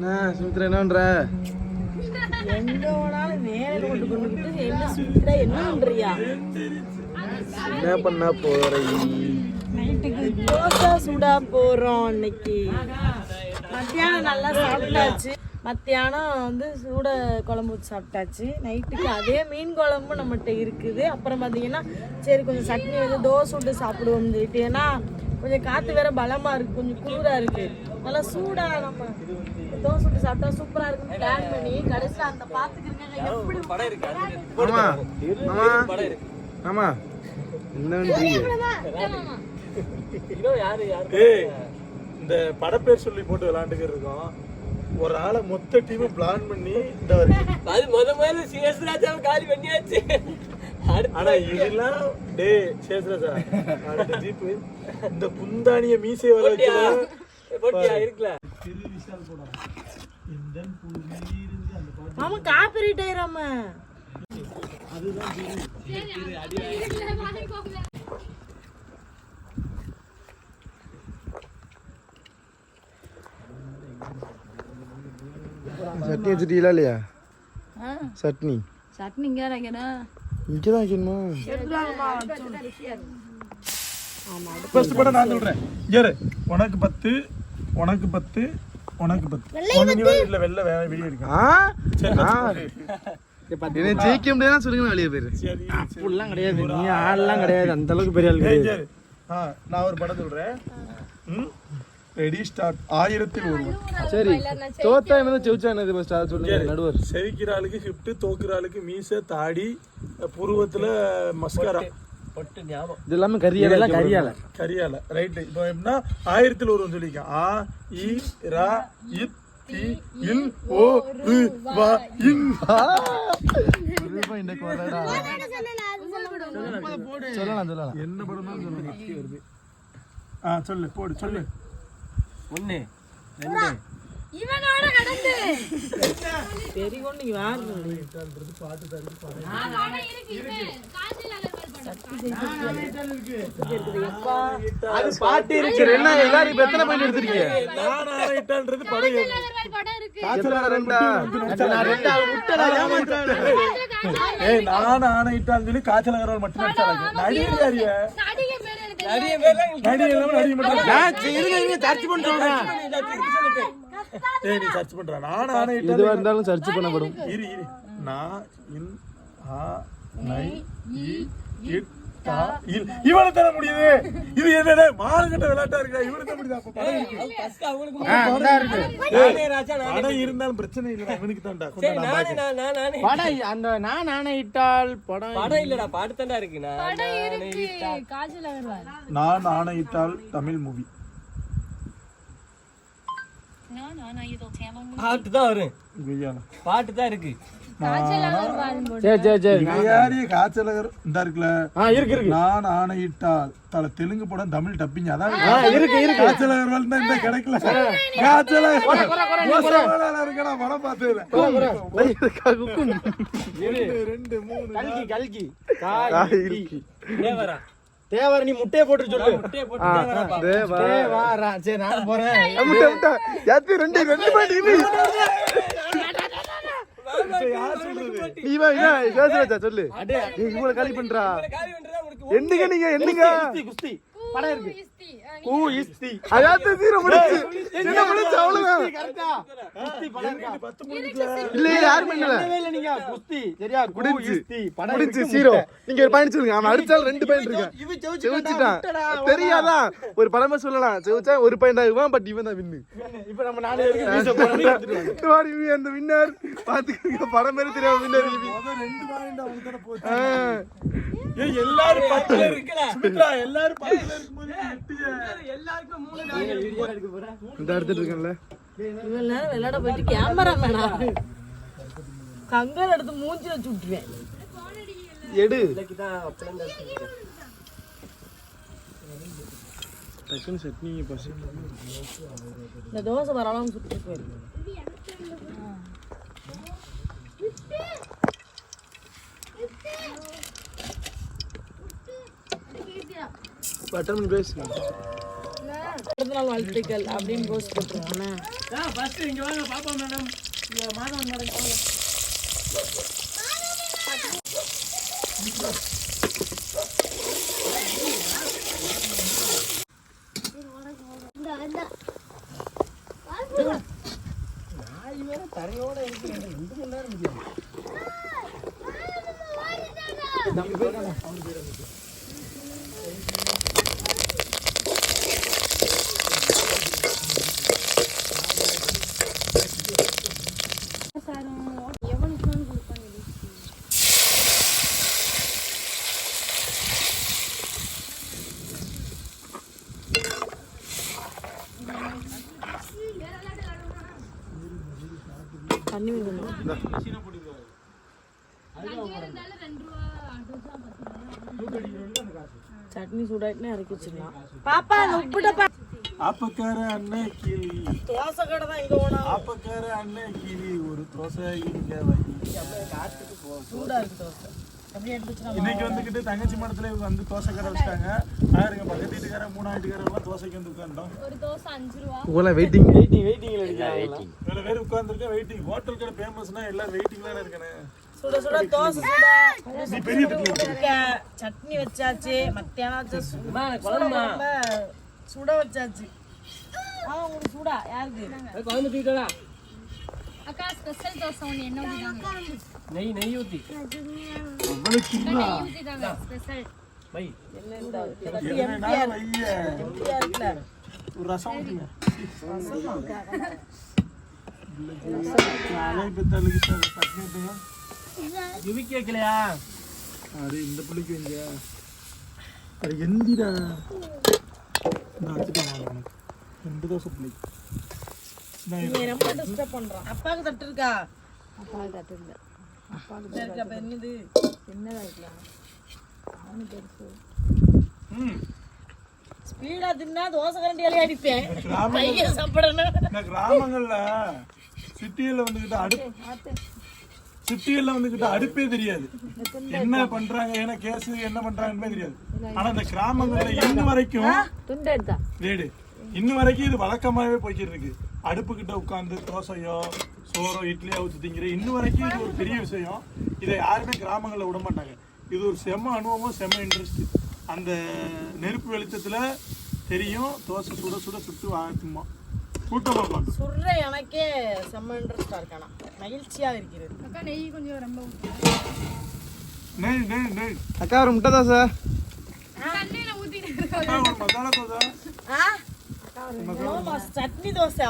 என்ன சுமித்ரா என்னன்ற எங்க போனாலும் நேரம் கொண்டு கொண்டுகிட்டு என்ன சுத்திட்டா என்ன பண்ண போற? நைட்டுக்கு தோசை சுடா போறோம் இன்னைக்கு. மத்தியானம் நல்லா சாப்பிட்டாச்சு. மத்தியானம் வந்து சூட குழம்பு ஊத்தி சாப்பிட்டாச்சு. நைட்டுக்கு அதே மீன் குழம்பு நம்மகிட்ட இருக்குது. அப்புறம் பார்த்தீங்கன்னா சரி கொஞ்சம் சட்னி வந்து தோசை விட்டு சாப்பிடுவோம்னு சொல்லிட்டு. ஏன்னா கொஞ்சம் காற்று வேற பலமா இருக்கு கொஞ்சம் குளிரா இருக்கு. நல்லா சூடா நம்ம தோசை விட்டு சாப்பிட்டா சூப்பரா இருக்குன்னு பிளான் பண்ணி கடைசியில் அந்த பார்த்துக்கிறீங்க எப்படி மாமா மாமா மாமா என்ன பண்றீங்க ஏய் இந்த படப்பேர் சொல்லி போட்டு விளையாண்டுக்கிட்டு இருக்கோம். ஒரு ஆளை மொத்த டீமும் பிளான் பண்ணி இந்த வரைக்கும் அது முத முதல்ல சிஎஸ் ராஜாவை காலி பண்ணியாச்சு. ஆனா இதெல்லாம் டே சேஸ்ராஜா அடுத்த ஜீப்பு இந்த குந்தானிய மீசை வர போட்டியா? இருக்குல்ல. திரு விஷால் போடும் இந்த புள்ளி இருந்து அந்த பாட்டு மாமா காப்பிரைட் ஆயிராம. அதுதான் திரு சட்னி வச்சுட்டீங்களா இல்லையா? சட்னி. சட்னி இங்கே வைக்கணும். இங்கே தான் வைக்கணுமா? ஃபர்ஸ்ட் படம் நான் சொல்றேன் ஏறு உனக்கு பத்து உனக்கு பத்து உனக்கு பத்து. இல்ல வெளில வேற வீடியோ எடுக்க ஆ? சரி ஆ. என்ன ஜெயிக்க முடியாதுன்னா சொல்லுங்க வெளியே போயிரு சரி அப்படிலாம் கிடையாது நீ ஆள்லாம் கிடையாது அந்த அளவுக்கு பெரிய ஆள். ஆ, நான் ஒரு படம் சொல்றேன். ரெடி ஸ்டார்ட் ஆயிரத்தில் ஒருவன் சரி தோத்தா என்ன ஜெயிச்சா என்னது ஃபர்ஸ்ட் அதை சொல்லுங்க நடுவர். செவிக்கிற ஆளுக்கு ஷிஃப்ட் தோக்குற ஆளுக்கு மீசை தாடி புருவத்துல மஸ்காரா? பொட்டு ஞாபகம். இது எல்லாமே கரியால. கரியால கரியால. ரைட் இப்போ எப்படின்னா ஆயிரத்தில் ஒருவன் சொல்லியிருக்கேன். ஆ இ ரா இத் தி இல் ஓ ரு வா இன். இன்னைக்கு வரடா சொல்லலாம் சொல்லலாம். என்ன படம் தான் சொல்லுங்க ஆ சொல்லு போடு சொல்லு. ஒண்ணு ரெண்டு. இவனோட கடந்து. பெரிய கொண்டு யாரு அது பாட்டு இருக்கு. என்ன எல்லாரும் இப்ப எத்தனை பாயிண்ட் எடுத்திருக்கீங்க? நான் ஆயிட்டான்றது படம் ஏய் நான் ஆணையிட்டான்னு சொல்லி காய்ச்சல் அகர்வால் மட்டும் நடிகை இல்லாம நடிகை மட்டும் சர்ச் பண்ண சொல்றேன் ஏய் நீ சர்ச் பண்ற. நான் எதுவா இருந்தாலும் சர்ச் பண்ணப்படும். இரு இரு. நான் இன் ஆ நை இ இட் தா இல் இவனை தர முடியுது. இது என்னடா மானகட்ட விளையாட்டா இருக்கா? இவனை தர முடியுது? அப்ப படம் இருக்கு. படம் இருந்தாலும் பிரச்சனை இல்லடா. இவனுக்கு தான்டா. கொண்டா நான் நானே பாக்கேன். நான் நான் நானே படம் அந்த நான் ஆணையிட்டால் படம் படம் இல்லடா பாட்டு தான்டா இருக்கு. நான் நான் ஆணையிட்டால் தமிழ் மூவி. பாட்டு தான் வரும். பாட்டு தான் இருக்கு. சரி சரி சரி. யாரிய காய்ச்சலகர்? இந்த இருக்குல்ல? ஆ இருக்கு இருக்கு. நான் ஆணையிட்டால். தல தெலுங்கு படம் தமிழ் டப்பிங் அதான் இருக்கு இருக்கு. காய்ச்சல் அகர்வால் தான் இந்த கிடைக்கல. காய்ச்சல் அகர்வால் இருக்கடா படம் ஒண்ணு, ரெண்டு மூணு. கல்கி கல்கி. இருக்கு தேவரா. தேவர் நீ முட்டையை போட்டு சொல்லு. முட்டையை போட்டு தேவரா சரி நான் போறேன். முட்டை முட்டை. ரெண்டு ரெண்டு பாட்டி இது நீ வா இதா பேசுறா சொல்லு? நீ இவ்வளவு காலி பண்றா. என்னங்க நீங்க என்னங்க குஸ்தி. ஊ இஸ்தி அதாவது ஜீரோ முடிச்சு. என்ன முடிச்சு அவ்வளவுதான். இல்ல யார் பண்ணல நீங்க. குஸ்தி சரியா? முடிஞ்சு. முடிஞ்சு ஜீரோ நீங்க ஒரு பாயிண்ட் சொல்லுங்க. அவன் அடிச்சாலும் ரெண்டு பாயிண்ட் இருக்கு செவிச்சிட்டான். தெரியாதா? ஒரு படமே சொல்லலாம். ஒரு பாயிண்ட் ஆகுவான் பட் இவன் தான் வின்னு. இப்ப நம்ம நாலு பேருக்கு அந்த வின்னர். பாத்துக்கோங்க படம் பேரு தெரியாம வின்னர் முதல் ரெண்டு பாயிண்ட் அவங்க தானே போச்சு. ஏய் எல்லாரும் பத்துல எல்லாரும் பத்துல இந்த எடுத்துட்டு இருக்கேன்ல. இவ்வளவு நேரம் விளையாட போயிட்டு கேமரா மேனா கங்கல் எடுத்து மூஞ்சி வச்சு விட்டுருவேன். எடு. டக்குன்னு சட்னி பசி. இந்த தோசை வரலாம் சுட்டு போயிருக்கு பட்டன் பண்ணி பேசு பிறந்தநாள் வாழ்த்துக்கள் அப்படின்னு போஸ்ட் போட்டுருவானே ஃபர்ஸ்ட் இங்க வாங்க பாப்பா மேடம் இங்க மாதவன் மேடம் வாங்க. தண்ணி வேணும் சட்னி சூடாயிட்டுனா இறக்கி வச்சிடலாம் பாப்பா அந்த உப்புட்டப்பா ஆப்பக்கார அண்ணே கிளி. தோசை கடை தான் இங்க ஓனா ஆப்பக்கார அண்ணே கிளி. ஒரு தோசை இங்க வை. சூடா இருக்கு தோசை. இன்னைக்கு வந்துகிட்டு தங்கச்சி மடத்துல இவங்க வந்து தோசை கடை வச்சிட்டாங்க. பாருங்க பக்கத்து வீட்டுக்கார மூணாம் வீட்டுக்கார எல்லாம் தோசைக்கு வந்து உட்காந்துட்டோம் ஒரு தோசை அஞ்சு ரூபா. உங்களை வெயிட்டிங் வெயிட்டிங்ல அடிக்கிறாங்க இவ்வளவு பேர் உட்கார்ந்துருக்கேன் வெயிட்டிங் ஹோட்டல் கடை ஃபேமஸ்னா எல்லாம் வெயிட்டிங்ல இருக்கேன். சுட சுட தோசை சுடா. நீ பெரிய சட்னி வச்சாச்சு மத்தியானம் சுட. குழம்பா? சுட வச்சாச்சு. ஆ உங்களுக்கு சூடா? யாருக்கு அது குழம்பு தூக்கிட்டா அக்கா ஸ்பெஷல் தோசை ஒன்று என்ன ஊற்றிட்டாங்க நெய் நெய் ஊத்தி அவ்வளவு சின்ன நெய் ஊற்றிட்டாங்க ஸ்பெஷல் இந்த இருக்குல்ல ஒரு ரசம் ஊத்துங்க யுவிக்கு வைக்கலையா அது இந்த புள்ளிக்கு வைங்க அது எந்திரா நான் வச்சுட்டேன் உனக்கு ரெண்டு தோசை புள்ளிக்கு நீ ரொம்ப டிஸ்டர்ப் பண்றான். அப்பாவுக்கு தட்டு இருக்கா அப்பாவுக்கு தட்டு இல்ல அப்பாவுக்கு இருக்கு அப்ப என்னது? என்னதா இருக்கலாம் ம். ஸ்பீடா தின்னா தோசை கரண்டியாலே அடிப்பேன். கிராம பையன் சாப்பிடணும். இந்த கிராமங்கள்ல சிட்டியில வந்துகிட்டு அடுப்பு சிட்டியில வந்துகிட்டு அடுப்பே தெரியாது. என்ன பண்றாங்க என்ன கேஸ் என்ன பண்றாங்கன்னு தெரியாது. ஆனா இந்த கிராமங்கள்ல இன்ன வரைக்கும் துண்டு எடுத்தா. ரேடு இன்ன வரைக்கும் இது வழக்கமாவே போய்க்கிட்டு இருக்கு. அடுப்பு கிட்ட உட்காந்து தோசையோ சோறோ இட்லியோ ஊற்றி திங்கிற இன்ன வரைக்கும் இது ஒரு பெரிய விஷயம். இதை யாருமே கிராமங்களில் விட மாட்டாங்க. இது ஒரு செம்ம அனுபவம் செம்ம இன்ட்ரெஸ்ட் அந்த நெருப்பு வெளிச்சத்துல தெரியும் தோசை சுட சுட சுட்டு வாங்குமா கூட்டமா பார்க்கும் சுடுற எனக்கே செம்ம இன்ட்ரெஸ்டா இருக்கானா மகிழ்ச்சியா இருக்கிறது. அக்கா நெய் கொஞ்சம் ரொம்ப நெய் நெய் நெய். அக்கா ஒரு முட்டை தோசை. ஊற்றிட்டு அக்கா, ஒரு மசாலா தோசை. சட்னி தோசை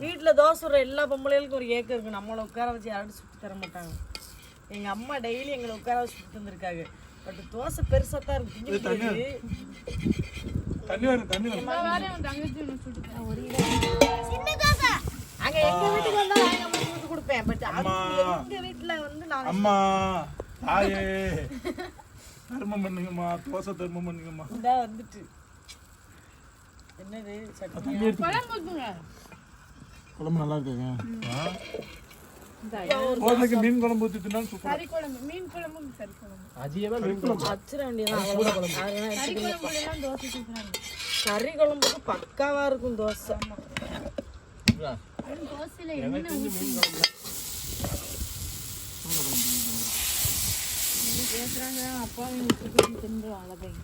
வீட்டுல தோசை சுடுற எல்லா பொம்பளைகளுக்கும் ஒரு ஏக்கம் இருக்கு. நம்மளை உட்கார வச்சு யாரும் சுட்டு தர மாட்டாங்க. எங்க அம்மா டெய்லி எங்களை உட்கார வச்சு சுட்டு தந்திருக்காங்க. பட் தோசை பெருசா தான் இருக்கு. தண்ணி வரும் தண்ணி அங்க எங்க வீட்டுக்கு வந்தா நான் எங்க அம்மா சுட்டு கொடுப்பேன் பட் எங்க வீட்டுல வந்து நான் அம்மா. தாயே. தர்மம் பண்ணுங்கம்மா தோசை தர்மம் பண்ணுங்கம்மா. இந்தா வந்துட்டு. என்னது? சட்னி? குழம்பு குழம்பு நல்லா இருக்குங்க. மீன் குழம்பு சூப்பர் கறி குழம்பு மீன் குழம்பு கறி குழம்பு. மீன் குழம்பு? அச்சிர வேண்டியதான் அதெல்லாம் கறி குழம்புல எல்லாம் தோசை சுற்றுறாங்க கறி குழம்புக்கு பக்காவா இருக்கும் தோசை. தோசையில் என்ன ஊற்றி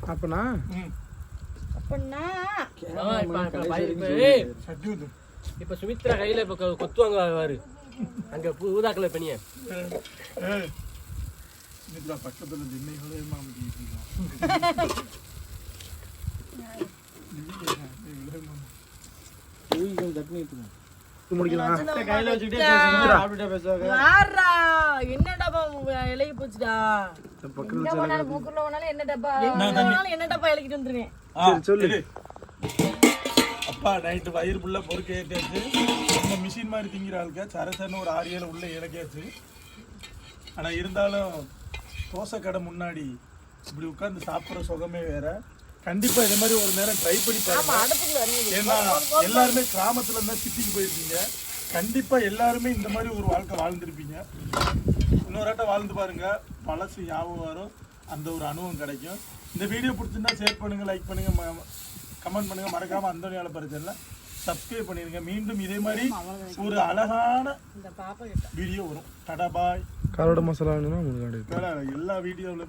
அப்பனா? ஆ, இப்ப- சுமித்ரா கையில இப்ப கொத்துவாங்க வாரு அங்க பூ- ஊதாக்கல பனிய. ஏய் இதுல பக்கத்துல திண்ணைகளே என்னடாப்பா உங்க இலைக்கு போச்சுடா? என்ன டப்பா? என்ன டப்பா இலக்கிட்டு வந்துருவேன். சொல்லு. அப்பா நைட்டு வயிறு ஃபுல்ல பொறுக்க ஏற்றியாச்சு நம்ம மிஷின் மாதிரி திங்கிற ஆளுக்க சரசரன்னு ஒரு ஆறு ஏழு உள்ள இறக்கியாச்சு. ஆனா இருந்தாலும் தோசை கடை முன்னாடி இப்படி உட்கார்ந்து சாப்பிட்ற சுகமே வேற. கண்டிப்பா இதே மாதிரி ஒரு நேரம் ட்ரை பண்ணி பாருங்க. ஏன்னா எல்லாருமே கிராமத்துல இருந்தா சிட்டிக்கு போயிருப்பீங்க கண்டிப்பா எல்லாருமே இந்த மாதிரி ஒரு வாழ்க்கை வாழ்ந்திருப்பீங்க. இன்னொரு ஆட்டம் வாழ்ந்து பாருங்க. பழசு ஞாபகம் வரும். அந்த ஒரு அனுபவம் கிடைக்கும். இந்த வீடியோ பிடிச்சிருந்தா ஷேர் பண்ணுங்க லைக் பண்ணுங்க கமெண்ட் பண்ணுங்க. மறக்காம அந்த வேலை பிரச்சனை சப்ஸ்கிரைப் பண்ணிருங்க மீண்டும் இதே மாதிரி ஒரு அழகான இந்த வீடியோ வரும். டடா பாய் கரோட மசாலா எல்லா வீடியோவிலும்